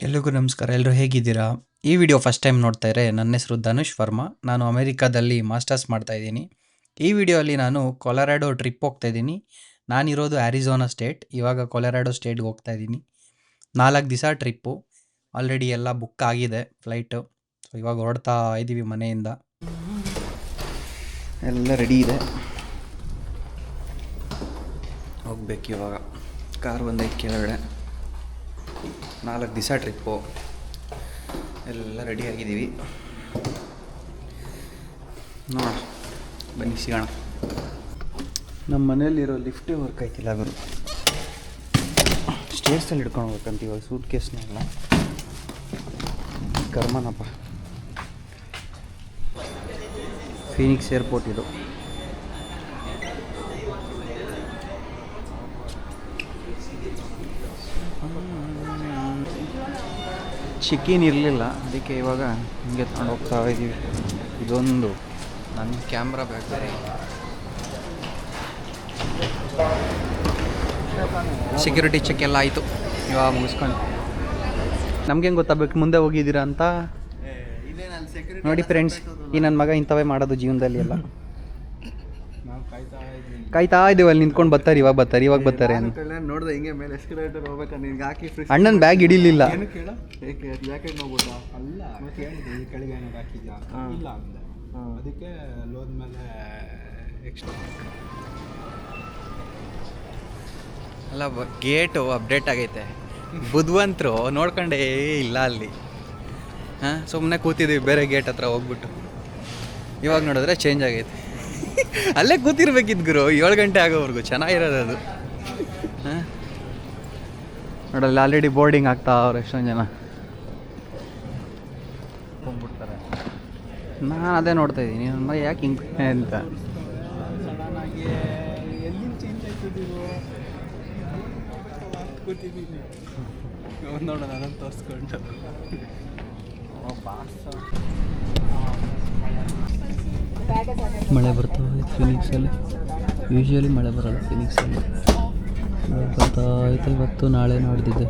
ಎಲ್ರಿಗೂ ನಮಸ್ಕಾರ. ಎಲ್ಲರೂ ಹೇಗಿದ್ದೀರಾ? ಈ ವಿಡಿಯೋ ಫಸ್ಟ್ ಟೈಮ್ ನೋಡ್ತಾ ಇದ್ರೆ ನನ್ನ ಹೆಸರು ಧನುಷ್ ವರ್ಮಾ. ನಾನು ಅಮೆರಿಕಾದಲ್ಲಿ ಮಾಸ್ಟರ್ಸ್ ಮಾಡ್ತಾ ಇದ್ದೀನಿ. ಈ ವಿಡಿಯೋಲಿ ನಾನು ಕೊಲರಾಡೋ ಟ್ರಿಪ್ ಹೋಗ್ತಾ ಇದ್ದೀನಿ. ನಾನಿರೋದು ಆ್ಯರಿಝೋನಾ ಸ್ಟೇಟ್ ಇವಾಗ ಕೊಲರಾಡೋ ಸ್ಟೇಟ್ಗೆ ಹೋಗ್ತಾ ಇದ್ದೀನಿ. ನಾಲ್ಕು ದಿವಸ ಟ್ರಿಪ್ಪು ಆಲ್ರೆಡಿ ಎಲ್ಲ ಬುಕ್ ಆಗಿದೆ ಫ್ಲೈಟು ಸೊ ಇವಾಗ ಹೊರಡ್ತಾ ಇದ್ದೀವಿ ಮನೆಯಿಂದ. ಎಲ್ಲ ರೆಡಿ ಇದೆ. ಹೋಗ್ಬೇಕು ಇವಾಗ. ಕಾರ್ ಬಂದೈತೆ ಕೆಳಗಡೆ. ನಾಲ್ಕು ದಿವಸ ಟ್ರಿಪ್ಪು. ಎಲ್ಲ ರೆಡಿ ಆಗಿದ್ದೀವಿ. ನೋಡ ಬನ್ನಿ, ಸಿಗೋಣ. ನಮ್ಮ ಮನೇಲಿರೋ ಲಿಫ್ಟೇ ವರ್ಕ್ ಆಯ್ತಿಲ್ಲ ಗುರು. ಸ್ಟೇರ್ಸಲ್ಲಿ ಹಿಡ್ಕೊಂಡು ಹೋಗ್ಬೇಕಂತ ಇವಾಗ ಸೂಟ್ ಕೇಸ್ನೆಲ್ಲ ಕರ್ಮನಪ್ಪ. ಫೀನಿಕ್ಸ್ ಏರ್ಪೋರ್ಟ್ ಇದು. ಚಿಕನ್ ಇರಲಿಲ್ಲ ಅದಕ್ಕೆ ಇವಾಗ ಹಿಂಗೆ ತಗೊಂಡು ಹೋಗ್ತಾ ಇದ್ದೀವಿ ಇದೊಂದು ನನ್ನ ಕ್ಯಾಮ್ರಾ ಬ್ಯಾಗ್ ಸೆಕ್ಯೂರಿಟಿ ಚೆಕ್ ಎಲ್ಲ ಆಯಿತು. ಇವಾಗ ಮುಗಿಸ್ಕೊಂಡು. ನಮ್ಗೆ ಹೆಂಗೆ ಗೊತ್ತಾಗಬೇಕು ಮುಂದೆ ಹೋಗಿದ್ದೀರಾ ಅಂತ? ನೋಡಿ ಫ್ರೆಂಡ್ಸ್ ಈ ನನ್ನ ಮಗ ಇಂಥವೇ ಮಾಡೋದು ಜೀವನದಲ್ಲಿ ಎಲ್ಲ. ಕಾಯ್ತಾ ಇದ್ದೀವಿ ಅಲ್ಲಿ ನಿಂತ್ಕೊಂಡು ಬರ್ತಾರೆ ಇವಾಗ ಬರ್ತಾರೆ ಇವಾಗ ಬರ್ತಾರೆ ಅಂತ. ನೋಡ್ದೆ ಹಿಂಗೆ ಮೇಲೆ ಎಸ್ಕಲೇಟರ್ ಹೋಗ್ಬೇಕು ನಿನ್ಗೆ ಹಾಕಿ ಅಣ್ಣನ ಬ್ಯಾಗ್ ಇಡಿಲಿಲ್ಲ ಏನು ಕೇಳ? ಏಕೆ ಜಾಕೆಟ್ ನೋಡ್ಬೋದಾ ಅಲ್ಲ ಮತ್ತೆ ಹೇಳಿದೆ ಈ ಕೆಳಗೆ ಏನಾದ್ರು ಹಾಕಿದ್ಯಾ? ಇಲ್ಲ ಅಂದೆ. ಅದಕ್ಕೆ ಲೋದ್ಮೇಲೆ ಎಕ್ಸ್ಟ್ರಾ ಅಲ್ಲ ಗೇಟು ಅಪ್ಡೇಟ್ ಆಗೈತೆ. ಬುದ್ಧವಂತರು ನೋಡ್ಕೊಂಡೇ ಇಲ್ಲ ಅಲ್ಲಿ. ಹಾಂ ಸುಮ್ಮನೆ ಕೂತಿದ್ದೀವಿ ಬೇರೆ ಗೇಟ್ ಹತ್ರ ಹೋಗ್ಬಿಟ್ಟು. ಇವಾಗ ನೋಡಿದ್ರೆ ಚೇಂಜ್ ಆಗೈತೆ. ಅಲ್ಲೇ ಕೂತಿರ್ಬೇಕಿದ್ ಗುರು. ಏಳು ಗಂಟೆ ಆಗೋವರೆಗೂ. ಚೆನ್ನಾಗಿರೋದು ಅದು. ಹಾಂ? ನೋಡಲ್ಲಿ ಆಲ್ರೆಡಿ ಬೋರ್ಡಿಂಗ್ ಆಗ್ತಾ ಅವ್ರು ಎಷ್ಟೊಂದು ಜನ. ಹೋಗ್ಬಿಡ್ತಾರೆ. ನಾನು ಅದೇ ನೋಡ್ತಾ ಇದ್ದೀನಿ. ಯಾಕೆ ಹಿಂಗೆ ಅಂತ. ನೋಡೋಣ ಅದನ್ನು ತೋರಿಸ್ಕೊಂಡು. ಮಳೆ ಬರ್ತಾ ಇದೆ ಫಿನಿಕ್ಸಲ್ಲಿ ಯೂಶ್ವಲಿ ಮಳೆ ಬರಲ್ಲ ಫಿನಿಕ್ಸಲ್ಲಿ ಬರ್ತಾ ಐತೆ ಇವತ್ತು ನಾಳೆ ನಾಡ್ದಿದ್ದೆ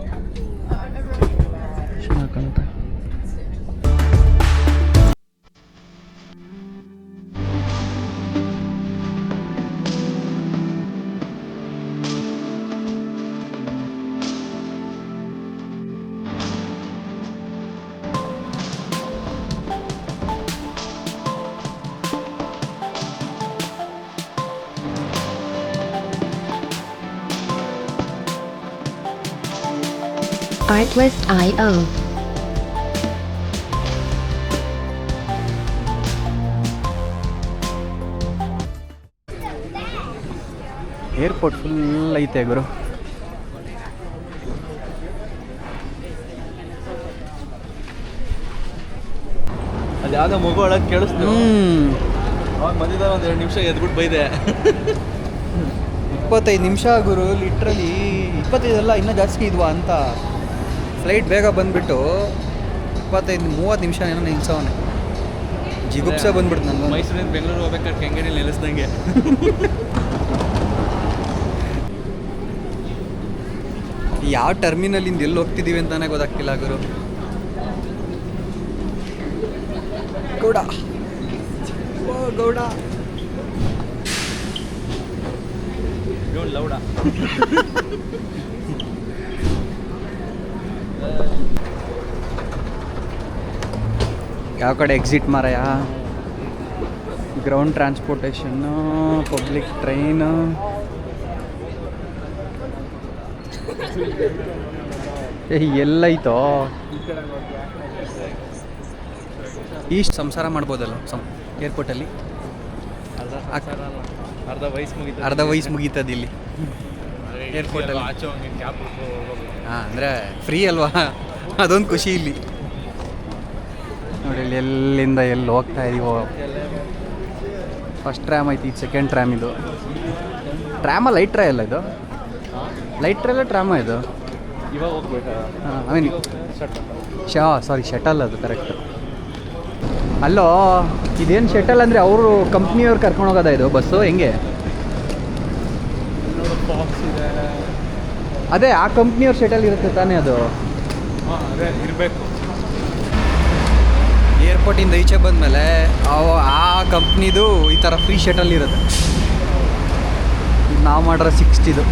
Artlist.io. ಏರ್ಪೋರ್ಟ್ ಫುಲ್ ಐತೆ ಗುರು. ಅದು ಯಾವುದೋ ಮಗು ಒಳಗೆ ಕೇಳಿಸ್ತು. ಅವಾಗ ಬಂದಿದ್ದಾರೆ ಒಂದು ಎರಡು ನಿಮಿಷ ಎದ್ಬಿಟ್ಟು ಬೈದೆ. ಇಪ್ಪತ್ತೈದು ನಿಮಿಷ ಗುರು ಲಿಟ್ರಲಿ ಇಪ್ಪತ್ತೈದಲ್ಲ ಇನ್ನೂ ಜಾಸ್ತಿ ಇದ್ವಾ ಅಂತ. ಫ್ಲೈಟ್ ಬೇಗ ಬಂದ್ಬಿಟ್ಟು ಇಪ್ಪತ್ತೈದು ಮೂವತ್ತು ನಿಮಿಷ ಏನೋ ನಿಲ್ಸವನೆ. ಜಿಗುಪ್ಸೆ ಬಂದ್ಬಿಡ್ತು ನಾನು ಮೈಸೂರಿಂದ ಬೆಂಗಳೂರು ಹೋಗ್ಬೇಕಾದ್ರೆ ಕೆಂಗಡಿ ನಿಲ್ಲಿಸ್ದಂಗೆ ಯಾವ ಟರ್ಮಿನಲಿಂದ ಎಲ್ಲಿ ಹೋಗ್ತಿದ್ದೀವಿ ಅಂತಾನೆ ಗೊತ್ತಾಗ್ತಿಲ್ಲ ಗುರು. ಗೌಡ. ಗೌಡ. ಗೌಡ ಯಾವ ಕಡೆ ಎಕ್ಸಿಟ್ ಮಾರಯ ಗ್ರೌಂಡ್ ಟ್ರಾನ್ಸ್ಪೋರ್ಟೇಷನ್ನು ಪಬ್ಲಿಕ್ ಟ್ರೈನು ಏ ಎಲ್ಲೈತೋ? ಈಸ್ಟ್ ಸಂಸಾರ ಮಾಡ್ಬೋದಲ್ಲ ಸಂ ಏರ್ಪೋರ್ಟಲ್ಲಿ ಅರ್ಧ ಅರ್ಧ ವಯಸ್ಸು ಮುಗಿತ ಅರ್ಧ ವಯಸ್ಸು ಮುಗೀತದ ಇಲ್ಲಿ. ಏರ್ಪೋರ್ಟಲ್ಲಿ. ಹಾಂ ಅಂದರೆ ಫ್ರೀ ಅಲ್ವಾ? ಅದೊಂದು ಖುಷಿ ಇಲ್ಲಿ. ನೋಡಿ ಇಲ್ಲಿ ಎಲ್ಲಿಂದ ಎಲ್ಲಿ ಹೋಗ್ತಾ ಇದೀವೋ. ಫಸ್ಟ್ ಟ್ರ್ಯಾಮ್ ಐತಿ ಇದು ಸೆಕೆಂಡ್ ಟ್ರ್ಯಾಮ್ ಇದು. ಟ್ರ್ಯಾಮ ಲೈಟ್ ಟ್ರೈ ಅಲ್ಲ ಇದು? ಲೈಟ್ ಟ್ರೈ ಅಲ್ಲ ಟ್ರ್ಯಾಮ ಇದು? ಐ ಮೀನ್ ಶಾ ಸಾರಿ ಶಟಲ್ ಅದು ಕರೆಕ್ಟ್ ಅಲ್ಲೋ ಇದೇನು ಶಟಲ್ ಅಂದರೆ ಅವರು ಕಂಪ್ನಿಯವ್ರು ಕರ್ಕೊಂಡು ಹೋಗೋದ ಇದು ಬಸ್ಸು ಹೆಂಗೆ? ಅದೇ ಆ ಕಂಪ್ನಿಯವ್ರ ಶಟಲ್ ಇರುತ್ತೆ ತಾನೇ ಅದು? ಅದೇ ಇರಬೇಕು. ಏರ್ಪೋರ್ಟಿಂದ ಈಚೆ ಬಂದಮೇಲೆ ಆ ಕಂಪ್ನಿದು ಈ ಥರ ಫ್ರೀ ಶಟಲ್ ಇರುತ್ತೆ. ನಾವು ಮಾಡಿರೋ ಸಿಕ್ಸ್ಟಿದು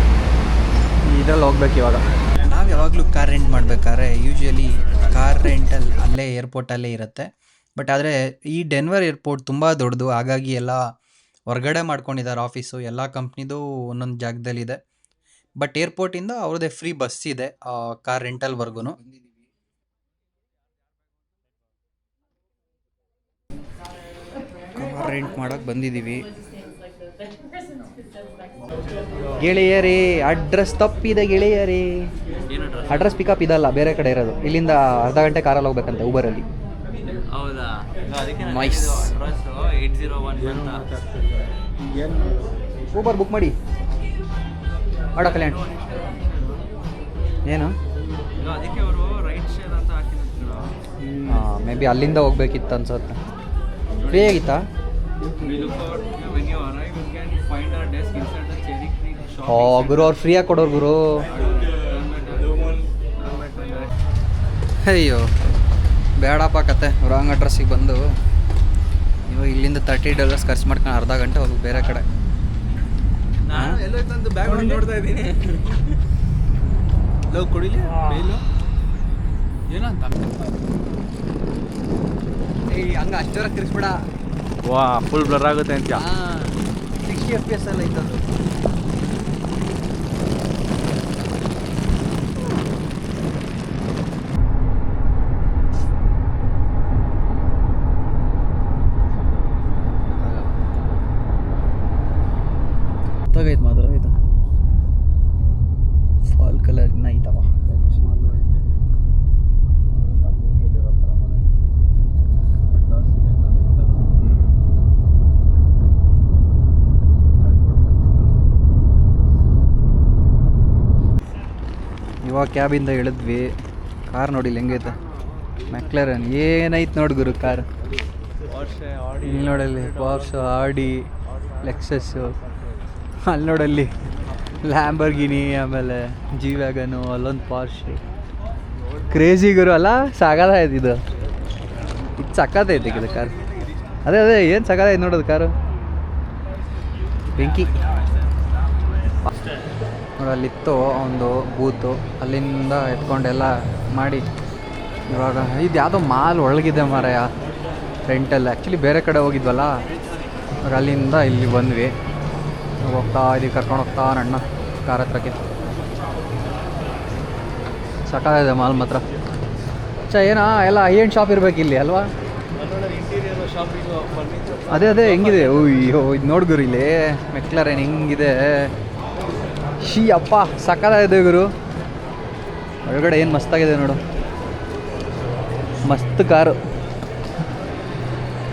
ಇದ್ರಲ್ಲಿ ಹೋಗ್ಬೇಕು ಇವಾಗ. ನಾವು ಯಾವಾಗಲೂ ಕಾರ್ ರೆಂಟ್ ಮಾಡಬೇಕಾದ್ರೆ ಯೂಶ್ವಲಿ ಕಾರ್ ರೆಂಟಲ್ಲಿ ಅಲ್ಲೇ ಏರ್ಪೋರ್ಟಲ್ಲೇ ಇರುತ್ತೆ. ಬಟ್ ಆದರೆ ಈ ಡೆನ್ವರ್ ಏರ್ಪೋರ್ಟ್ ತುಂಬ ದೊಡ್ಡದು. ಹಾಗಾಗಿ ಎಲ್ಲ ಹೊರಗಡೆ ಮಾಡ್ಕೊಂಡಿದ್ದಾರೆ ಆಫೀಸು ಎಲ್ಲ ಕಂಪ್ನಿದು ಒಂದೊಂದು ಜಾಗದಲ್ಲಿದೆ. ಬಟ್ ಏರ್ಪೋರ್ಟಿಂದ ಅವ್ರದ್ದೇ ಫ್ರೀ ಬಸ್ ಇದೆ ಕಾರ್ ರೆಂಟಲ್ವರೆಗೂ ಕಾರ್ ರೆಂಟ್ ಮಾಡಕ್ಕೆ ಬಂದಿದ್ದೀವಿ ಗೆಳೆಯರೇ ಅಡ್ರೆಸ್ ತಪ್ಪಿದೆ ಗೆಳೆಯರೇ. ಅಡ್ರೆಸ್ ಪಿಕಪ್ ಇದಲ್ಲ ಬೇರೆ ಕಡೆ ಇರೋದು. ಇಲ್ಲಿಂದ ಅರ್ಧ ಗಂಟೆ ಕಾರಲ್ಲಿ ಹೋಗ್ಬೇಕಂತೆ ಏನು ಊಬರ್ ಬುಕ್ ಮಾಡಿ. ಆಡ ಕಲ್ಯಾಣ್. ಏನು? ಇಲ್ಲ, ಅದಕ್ಕೆ ಅವರು ರೈಟ್ ಶೇರ್ ಅಂತ ಹಾಕಿದ್ರು. ಮೇ ಬಿ ಅಲ್ಲಿಂದ ಹೋಗ್ಬೇಕಿತ್ತು ಅನ್ಸುತ್ತೆ. ಫ್ರೀ ಆಗಿತ್ತಾ? ಓ ಗುರು ಅವ್ರು ಫ್ರೀಯಾಗಿ ಕೊಡೋರು ಗುರು ಅಯ್ಯೋ ಬೇಡಪ್ಪ ಕತೆ. ರಾಂಗ್ ಅಡ್ರೆಸ್ಸಿಗೆ ಬಂದು. ಇವಾಗ ಇಲ್ಲಿಂದ ತರ್ಟಿ ಡಾಲರ್ಸ್ ಖರ್ಚು ಮಾಡ್ಕೊಂಡು ಅರ್ಧ ಗಂಟೆ ಹೋಗಿ ಬೇರೆ ಕಡೆ. ನೋಡ್ತಾ ಇದ್ದೀನಿ. ಲವ್ ಕುಡಿಲಿ? ಬೇಲು ಏನಂತ? ಹಂಗೆ ಅಷ್ಟರ ತಿರ್ಸ್ಬಿಡ ವಾ ಫುಲ್ ಬ್ಲರ್ ಆಗುತ್ತೆ ಅಂತ ಸಿಕ್ಸ್ಟಿ ಎಫ್ ಪಿ ಎಸ್ ಎಲ್ಲ ಇದ್ದದ್ದು ಗೊತ್ತಾಗೈತೆ ಮಾತ್ರ ಇದು ಫಾಲ್ ಕಲರ್ ಇನ್ನ ಐತವ ಇವಾಗ ಕ್ಯಾಬಿಂದ ಇಳಿದ್ವಿ. ಕಾರ್ ನೋಡಿಲ್ಲ, ಹೆಂಗೈತೆ? ಮೆಕ್ಲರನ್ ಏನೈತೆ ನೋಡಿ ಗುರು ಕಾರ್. ಇಲ್ಲಿ ನೋಡಲ್ಲಿ ಬಾಕ್ಸ್ ಆಡಿ ಲೆಕ್ಸಸ್ಸು ಅಲ್ಲಿ ನೋಡಲ್ಲಿ ಲ್ಯಾಂಬರ್ಗಿನಿ ಆಮೇಲೆ ಜಿ ವ್ಯಾಗನು ಅಲ್ಲೊಂದು ಪಾರ್ಶ್ ಕ್ರೇಜಿ ಗುರು ಅಲ್ಲ ಸಾಗದಾಯ್ತು ಇದು ಇದು. ಸಕ್ಕತ್ತೈತೆ ಇದು ಕಾರ್. ಅದೇ ಅದೇ, ಏನು ಸಕ್ಕತ್ತೈತೆ ನೋಡೋದು ಕಾರು. ಬೆಂಕಿ. ಅಲ್ಲಿತ್ತು ಒಂದು ಬೂತು, ಅಲ್ಲಿಂದ ಎತ್ಕೊಂಡೆಲ್ಲ ಮಾಡಿ ಇವಾಗ ಇದು ಯಾವುದೋ ಮಾಲ್ ಒಳಗಿದೆ ಮಾರಾಯ, ರೆಂಟಲ್ಲಿ. ಆ್ಯಕ್ಚುಲಿ ಬೇರೆ ಕಡೆ ಹೋಗಿದ್ವಲ್ಲ ಅಲ್ಲಿಂದ ಇಲ್ಲಿ ಬಂದ್ವಿ. ಹೋಗ್ತಾ ಇದೀವಿ, ಕರ್ಕೊಂಡು ಹೋಗ್ತಾ ಅಣ್ಣ ಕಾರ್ ಹತ್ರಕ್ಕೆ ಸಕಾಲಿದೆ ಮಾಲ್ ಮಾತ್ರ. ಚ ಏನಾ, ಎಲ್ಲ ಐ ಎಂಡ್ ಶಾಪ್ ಇರಬೇಕು ಇಲ್ಲಿ, ಅಲ್ವಾ? ಅದೇ ಅದೇ, ಹೆಂಗಿದೆ? ಅಯ್ಯೋ, ಇದು ನೋಡ್ಗುರು ಇಲ್ಲಿ ಮೆಕ್ಲರ್ ಏನು ಹೆಂಗಿದೆ? ಶೀ ಅಪ್ಪ ಸಕ್ಕತ್ತಾಗಿದೆ ಗುರು ಒಳಗಡೆ ಏನು ಮಸ್ತಾಗಿದೆ ನೋಡು. ಮಸ್ತ್ ಕಾರು.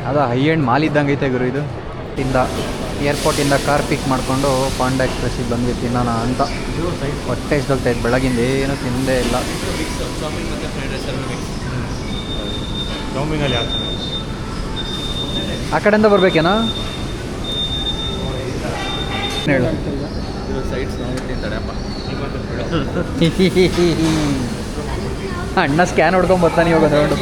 ಅದು ಹೈ ಎಂಡ್ ಮಾಲ್ ಇದ್ದಂಗೆ ಐತೆ ಗುರು ಇದು. ಇಂದ ಏರ್ಪೋರ್ಟಿಂದ ಕಾರ್ ಪಿಕ್ ಮಾಡಿಕೊಂಡು ಪಾಂಡ ಎಕ್ಸ್ಪ್ರೆಸ್ಸಿಗೆ ಬಂದ್ವಿ ತಿನ್ನೋಣ ಅಂತ. ಹೊಟ್ಟೆ ಇಸ್ದೋಗ್ತೈತೆ ಬೆಳಗಿಂದ ಏನು ತಿಂದೇ ಇಲ್ಲ. ಆ ಕಡೆಯಿಂದ ಬರ್ಬೇಕೇನಾ? ಹೇಳು. ಸೈಡ್ಸ್ ಅಣ್ಣ ಸ್ಕ್ಯಾನ್ ಹೊಡ್ಕೊಂಡ್ ಬರ್ತಾನೆ ಇವಾಗ ನೋಡು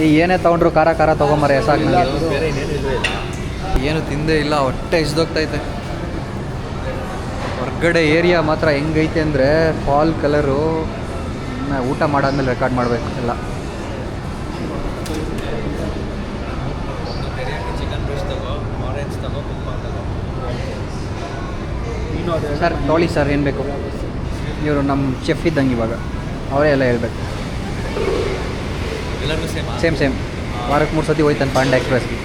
ಏ ಏನೇ ತಗೊಂಡ್ರು ಖಾರ ಖಾರ ತೊಗೊಂಬರ ಇಲ್ಲ. ಏನು ತಿಂದೇ ಇಲ್ಲ ಹೊಟ್ಟೆ ಇಸ್ದೋಗ್ತೈತೆ. ಹೊರ್ಗಡೆ ಏರಿಯಾ ಮಾತ್ರ ಹೆಂಗೈತೆ ಅಂದರೆ ಫಾಲ್ ಕಲರು ಊಟ ಮಾಡಾದ್ಮೇಲೆ ರೆಕಾರ್ಡ್ ಮಾಡಬೇಕು ಎಲ್ಲ. ಸರ್ ತೊಗೊಳ್ಳಿ ಸರ್ ಏನು ಬೇಕು? ಇವರು ನಮ್ಮ ಚೆಫ್ ಇದ್ದಂಗೆ ಇವಾಗ. ಅವರೇ ಎಲ್ಲ ಹೇಳ್ಬೇಕು. ಸೇಮ್ ಸೇಮ್ ವಾರಕ್ಕೆ ಮೂರು ಸತಿ ಹೋಯ್ತಾನೆ ಪಾಂಡ ಎಕ್ಸ್ಪ್ರೆಸ್ಗೆ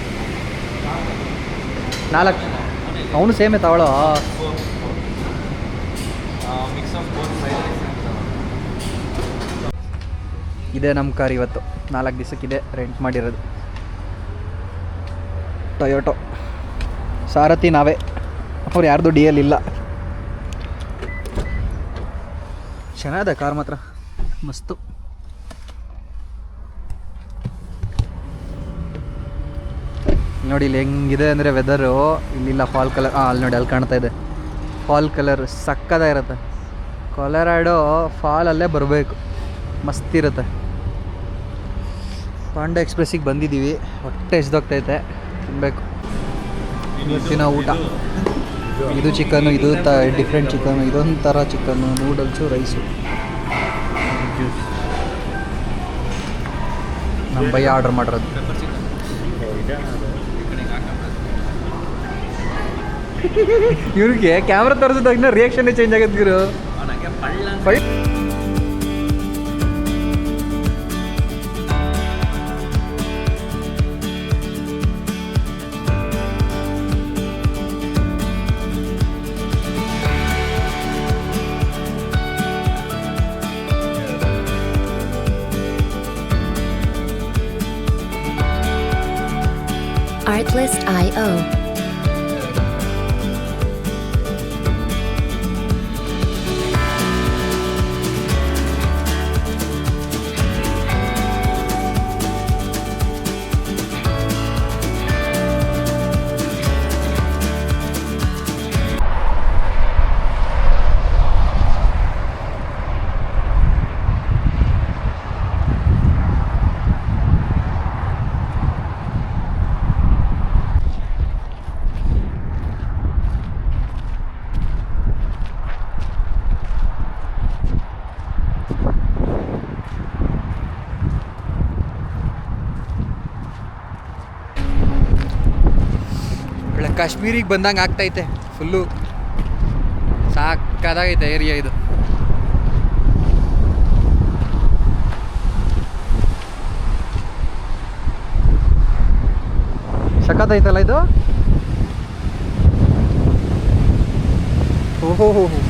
ನಾಲ್ಕು ಅವನು ಸೇಮೇ ತಗೊಳ್ಳೋ. ರೈಸ್ ಇದೇ ನಮ್ಮ ಕಾರ್ ಇವತ್ತು. ನಾಲ್ಕು ದಿವಸಕ್ಕಿದೆ ರೆಂಟ್ ಮಾಡಿರೋದು. ಟೊಯೋಟೊ ಸಾರಥಿ ನಾವೇ. ಅವ್ರು ಯಾರ್ದು ಡಿ ಎಲ್ ಇಲ್ಲ. ಚೆನ್ನಾಗಿದೆ ಕಾರ್ ಮಾತ್ರ. ಮಸ್ತು. ನೋಡಿ ಇಲ್ಲಿ ಹೆಂಗಿದೆ ಅಂದರೆ ವೆದರು ಇಲ್ಲಿಲ್ಲ ಫಾಲ್ ಕಲರ್ ಹಾಂ ಅಲ್ಲಿ ನೋಡಿ, ಅಲ್ಲಿ ಕಾಣ್ತಾ ಇದೆ. ಫಾಲ್ ಕಲರ್ ಸಕ್ಕದಾಗಿರುತ್ತೆ ಫಾಲ್ ಅಲ್ಲೇ ಬರಬೇಕು. ಮಸ್ತಿರುತ್ತೆ ಪಾಂಡ ಎಕ್ಸ್ಪ್ರೆಸ್ಸಿಗೆ ಬಂದಿದ್ದೀವಿ. ಹೊಟ್ಟೆ ಎಸ್ದೋಗ್ತೈತೆ. ತಿನ್ನಬೇಕು ಇವತ್ತಿನ ಊಟ. ಇದು ಚಿಕನ್ನು ಇದು ತ ಡಿಫ್ರೆಂಟ್ ಚಿಕನ್ನು ಇದೊಂಥರ ಚಿಕನ್ನು ನೂಡಲ್ಸು ರೈಸು ನಮ್ಮ ಬೈ ಆರ್ಡರ್ ಮಾಡಿರೋದು. ಇವ್ರಿಗೆ ಕ್ಯಾಮ್ರಾ ತರಿಸಿದಾಗಿನ ರಿಯಾಕ್ಷನ್ನೇ ಚೇಂಜ್ ಆಗುತ್ತೆ ಗುರು. Artlist.io. ಕಾಶ್ಮೀರಿಗೆ ಬಂದಂಗೆ ಆಗ್ತೈತೆ. ಫುಲ್ಲು ಸಾಕಾದಾಗೈತೆ ಏರಿಯಾ ಇದು. ಸಖತ್ತೈತಲ್ಲ ಇದು? ಓಹೋ ಹೋ ಹೋ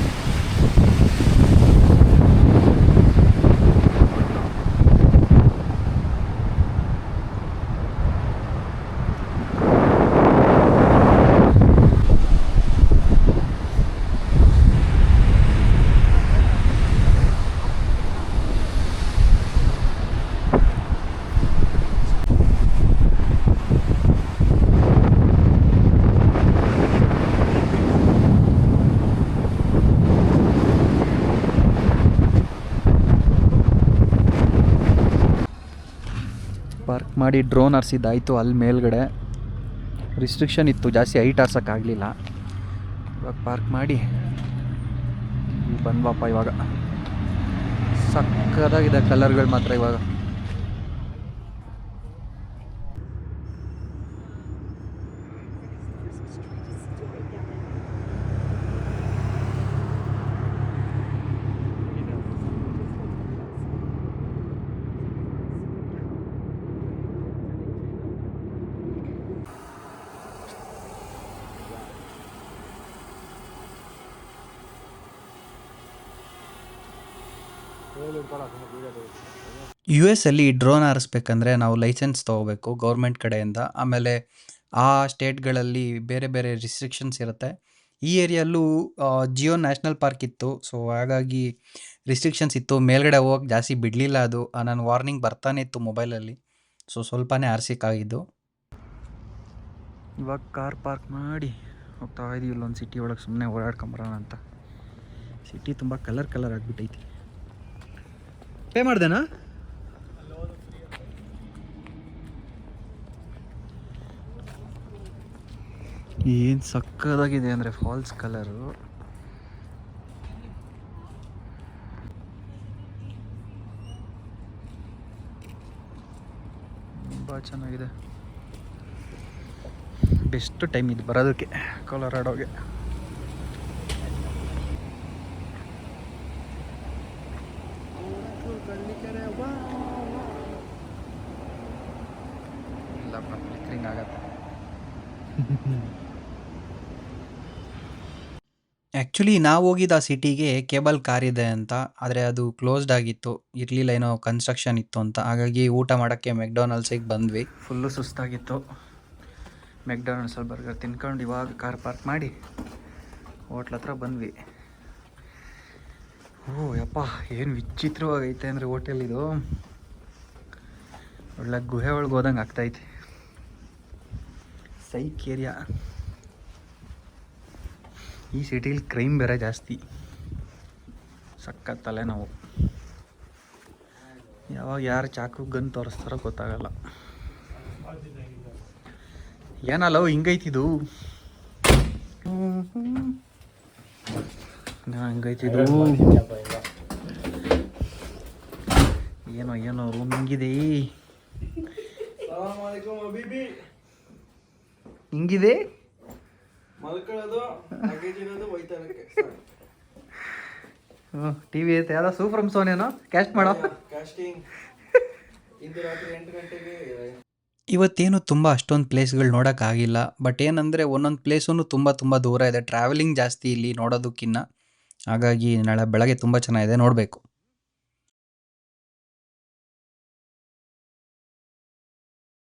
ಪಾರ್ಕ್ ಮಾಡಿ ಡ್ರೋನ್ ಆರಿಸಿದ್ದಾಯಿತು ಅಲ್ಲಿ ಮೇಲ್ಗಡೆ. ರಿಸ್ಟ್ರಿಕ್ಷನ್ ಇತ್ತು, ಜಾಸ್ತಿ ಹೈಟ್ ಆರ್ಸೋಕ್ಕಾಗಲಿಲ್ಲ ಇವಾಗ ಪಾರ್ಕ್ ಮಾಡಿ. ಬಂದ್ವಪ್ಪ ಇವಾಗ. ಸಕ್ಕದಾಗಿದೆ ಕಲರ್ಗಳು ಮಾತ್ರ ಇವಾಗ. ಯು ಎಸ್ ಅಲ್ಲಿ ಡ್ರೋನ್ ಹಾರಿಸ್ಬೇಕಂದ್ರೆ ನಾವು ಲೈಸೆನ್ಸ್ ತಗೋಬೇಕು ಗೌರ್ಮೆಂಟ್ ಕಡೆಯಿಂದ. ಆಮೇಲೆ ಆ ಸ್ಟೇಟ್ಗಳಲ್ಲಿ ಬೇರೆ ಬೇರೆ ರಿಸ್ಟ್ರಿಕ್ಷನ್ಸ್ ಇರುತ್ತೆ. ಈ ಏರಿಯಲ್ಲೂ ಜಿಯೋ ನ್ಯಾಷನಲ್ ಪಾರ್ಕ್ ಇತ್ತು. ಸೊ ಹಾಗಾಗಿ ರಿಸ್ಟ್ರಿಕ್ಷನ್ಸ್ ಇತ್ತು. ಮೇಲ್ಗಡೆ ಹೋಗಕ್ಕೆ ಜಾಸ್ತಿ ಬಿಡಲಿಲ್ಲ ಅದು. ನಾನು ವಾರ್ನಿಂಗ್ ಬರ್ತಾನೆ ಇತ್ತು ಮೊಬೈಲಲ್ಲಿ ಸೊ ಸ್ವಲ್ಪನೇ ಆರಿಸಿಕ್ಕಾಗಿದ್ದು. ಇವಾಗ ಕಾರ್ ಪಾರ್ಕ್ ಮಾಡಿ ಹೋಗ್ತಾ ಇದೀವಿ ಇಲ್ಲೊಂದು ಸಿಟಿ ಒಳಗೆ ಸುಮ್ಮನೆ ಓಡಾಡ್ಕೊಂಬರೋಣ ಅಂತ ಸಿಟಿ ತುಂಬ ಕಲರ್ ಕಲರ್ ಆಗಿಬಿಟ್ಟೈತಿ. ಪೇ ಮಾಡ್ದೇನಾ? ಏನು ಸಕ್ಕದಾಗಿದೆ ಅಂದರೆ ಫಾಲ್ಸ್ ಕಲರು ತುಂಬ ಚೆನ್ನಾಗಿದೆ. ಬೆಸ್ಟ್ ಟೈಮ್ ಇದು ಬರೋದಕ್ಕೆ ಕೊಲರಾಡೋಗೆ ಇಲ್ಲಪ್ಪ ಫ್ಲಿಕ್ರಿಂಗ್ ಆಗತ್ತೆ. ಆ್ಯಕ್ಚುಲಿ ನಾವು ಹೋಗಿದ್ದ ಆ ಸಿಟಿಗೆ ಕೇಬಲ್ ಕಾರ್ ಇದೆ ಅಂತ ಆದರೆ ಅದು ಕ್ಲೋಸ್ಡ್ ಆಗಿತ್ತು. ಇರಲಿಲ್ಲ ಏನೋ ಕನ್ಸ್ಟ್ರಕ್ಷನ್ ಇತ್ತು ಅಂತ. ಹಾಗಾಗಿ ಊಟ ಮಾಡೋಕ್ಕೆ ಮೆಕ್ಡೊನಾಲ್ಡ್ಸಿಗೆ ಬಂದ್ವಿ. ಫುಲ್ಲು ಸುಸ್ತಾಗಿತ್ತು. ಮೆಕ್ಡೊನಾಲ್ಡ್ಸಲ್ಲಿ ಬರ್ಗರ್ ತಿನ್ಕೊಂಡು ಇವಾಗ ಕಾರ್ ಪಾರ್ಕ್ ಮಾಡಿ ಹೋಟ್ಲ್ ಹತ್ರ ಬಂದ್ವಿ. ಓ ಯಪ್ಪ ಏನು ವಿಚಿತ್ರವಾಗೈತೆ ಅಂದರೆ ಹೋಟೆಲ್ ಇದು. ಒಳ್ಳೆ ಗುಹೆ ಒಳಗೆ ಹೋದಂಗೆ ಆಗ್ತೈತಿ. Psych area. ಈ ಸಿಟಿಲಿ ಕ್ರೈಮ್ ಬೇರೆ ಜಾಸ್ತಿ. ಸಖತ್ ನಾವು ಯಾವಾಗ ಯಾರು ಚಾಕು ಗನ್ ತೋರಿಸ್ತಾರೋ ಗೊತ್ತಾಗಲ್ಲ. ಏನಲ್ಲ ಹಿಂಗೈತಿದು ಹಂಗೈತಿದು ಏನೋ ಏನೋ ರೂಮ್ ಹಿಂಗಿದೆ. ಹಿಂಗಿದೆ? ಟಿವಿ ಲಗೇಜ್ ಇರೋದು ಒಯ್ತಾರಕ್ಕೆ ಟಿ ವಿ ಐತೆ. ಯಾವ್ದೋ ಸೂ ಫ್ರಮ್ ಸೋನೇನೋ ಕ್ಯಾಸ್ಟ್ ಮಾಡೋ ಕಾಸ್ಟಿಂಗ್ ಇಂದು ರಾತ್ರಿ ಎಂಟು ಗಂಟೆಗೆ ಇವತ್ತೇನು ತುಂಬ ಅಷ್ಟೊಂದು ಪ್ಲೇಸ್ಗಳು ನೋಡೋಕ್ಕಾಗಿಲ್ಲ. ಬಟ್ ಏನಂದರೆ ಒಂದೊಂದು ಪ್ಲೇಸೂ ತುಂಬ ತುಂಬ ದೂರ ಇದೆ. ಟ್ರಾವೆಲಿಂಗ್ ಜಾಸ್ತಿ ಇಲ್ಲಿ ನೋಡೋದಕ್ಕಿನ್ನ. ಹಾಗಾಗಿ ನಾಳೆ ಬೆಳಗ್ಗೆ ತುಂಬ ಚೆನ್ನಾಗಿದೆ ನೋಡಬೇಕು.